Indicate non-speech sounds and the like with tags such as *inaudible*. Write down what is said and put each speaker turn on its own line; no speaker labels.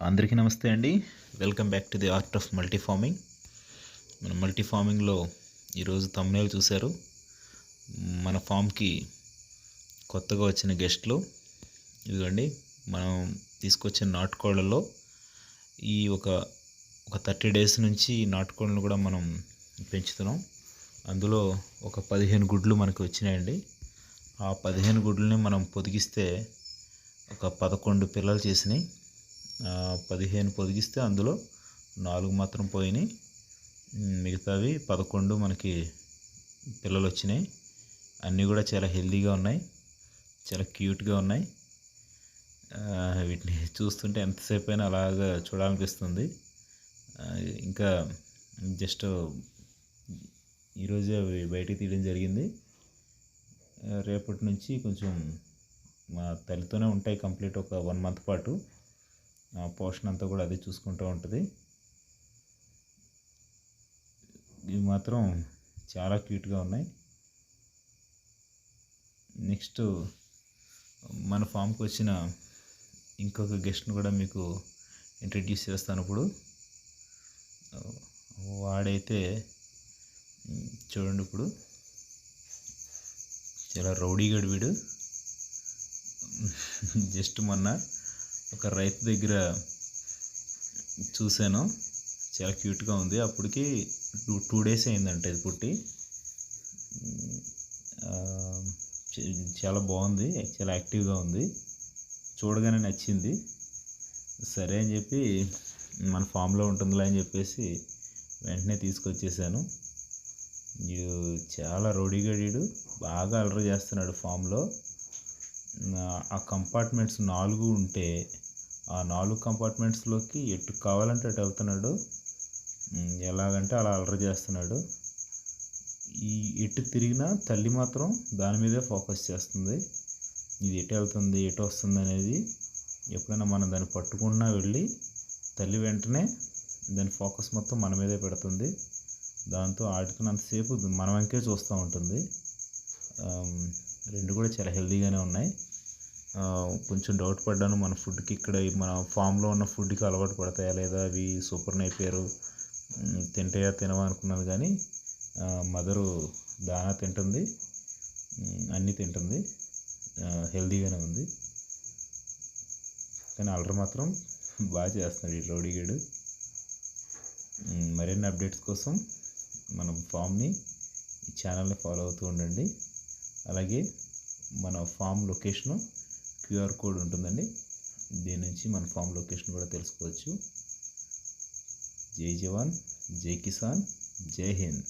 అందరికీ నమస్తే అండి. Welcome back to the art of multi farming మన మల్టీ ఫార్మింగ్లో ఈరోజు తమ్నేలు చూశారు. మన ఫామ్కి కొత్తగా వచ్చిన గెస్ట్లు ఇదిగోండి మనం తీసుకొచ్చిన నాటుకోళ్ళలో ఈ ఒక ఒక థర్టీ డేస్ నుంచి నాటుకోళ్ళను కూడా మనం పెంచుతున్నాం. అందులో ఒక పదిహేను గుడ్లు మనకు వచ్చినాయండి. ఆ పదిహేను గుడ్లని మనం పొదిగిస్తే ఒక పదకొండు పిల్లలు చేసినాయి. పదిహేను పొదిగిస్తే అందులో నాలుగు మాత్రం పోయినాయి. మిగతావి పదకొండు మనకి పిల్లలు వచ్చినాయి అన్నీ కూడా చాలా హెల్దీగా ఉన్నాయి. చాలా క్యూట్గా ఉన్నాయి. వీటిని చూస్తుంటే ఎంతసేపు అయినా అలాగా చూడాలనిపిస్తుంది. ఇంకా జస్ట్ ఈరోజే అవి బయటికి తీయడం జరిగింది. రేపటి నుంచి కొంచెం మా తల్లితోనే ఉంటాయి కంప్లీట్ ఒక వన్ మంత్ పాటు. పోషణ అంతా కూడా అదే చూసుకుంటూ ఉంటుంది. ఇవి మాత్రం చాలా క్యూట్గా ఉన్నాయి. నెక్స్ట్ మన ఫామ్కి వచ్చిన ఇంకొక గెస్ట్ని కూడా మీకు ఇంట్రడ్యూస్ చేస్తాను ఇప్పుడు. వాడైతే చూడండి ఇప్పుడు. చాలా రౌడీగాడు వీడు. *laughs* జస్ట్ మొన్న ఒక రైతు దగ్గర చూశాను. చాలా క్యూట్గా ఉంది. అప్పటికి టూ టూ డేస్ అయిందంట ఇది పుట్టి. చాలా బాగుంది. చాలా యాక్టివ్గా ఉంది. చూడగానే నచ్చింది. సరే అని చెప్పి మన ఫామ్లో ఉంటుందిలే అని చెప్పేసి వెంటనే తీసుకొచ్చేసాను. చాలా రౌడీగాడీడు బాగా అలరి చేస్తున్నాడు ఫామ్లో. ఆ కంపార్ట్మెంట్స్ నాలుగు ఉంటే ఆ నాలుగు కంపార్ట్మెంట్స్లోకి ఎటు కావాలంటే అటు వెళ్తున్నాడు. ఎలాగంటే అలా అలరి చేస్తున్నాడు. ఈ ఎటు తిరిగినా తల్లి మాత్రం దాని మీదే ఫోకస్ చేస్తుంది. ఇది ఎటు వెళ్తుంది ఎటు వస్తుంది అనేది ఎప్పుడైనా మనం దాన్ని పట్టుకున్నా వెళ్ళి తల్లి వెంటనే దాని ఫోకస్ మొత్తం మన మీదే పెడుతుంది. దాంతో ఆడుకున్నంతసేపు మన వెంకే చూస్తూ ఉంటుంది. రెండు కూడా చాలా హెల్తీగానే ఉన్నాయి. కొంచెం డౌట్ పడ్డాను. మన ఫుడ్కి ఇక్కడ మన ఫామ్లో ఉన్న ఫుడ్కి అలవాటు పడతాయా లేదా? అవి సూపర్ అయిపోయారు తింటాయా తినవా అనుకున్నాను కానీ మదరు దానా తింటుంది. అన్నీ తింటుంది. హెల్దీగానే ఉంది. కానీ అల్లరి మాత్రం బాగా చేస్తున్నాడు ఈ రౌడీగాడు ఉమ్, మరిన్ని అప్డేట్స్ కోసం మనం ఫామ్ని ఈ ఛానల్ని ఫాలో అవుతూ ఉండండి. అలాగే మన ఫామ్ లొకేషను క్యూఆర్ కోడ్ ఉంటుందండి. దీని నుంచి మన ఫామ్ లొకేషన్ కూడా తెలుసుకోవచ్చు. జై జవాన్ జై కిసాన్ జై హింద్.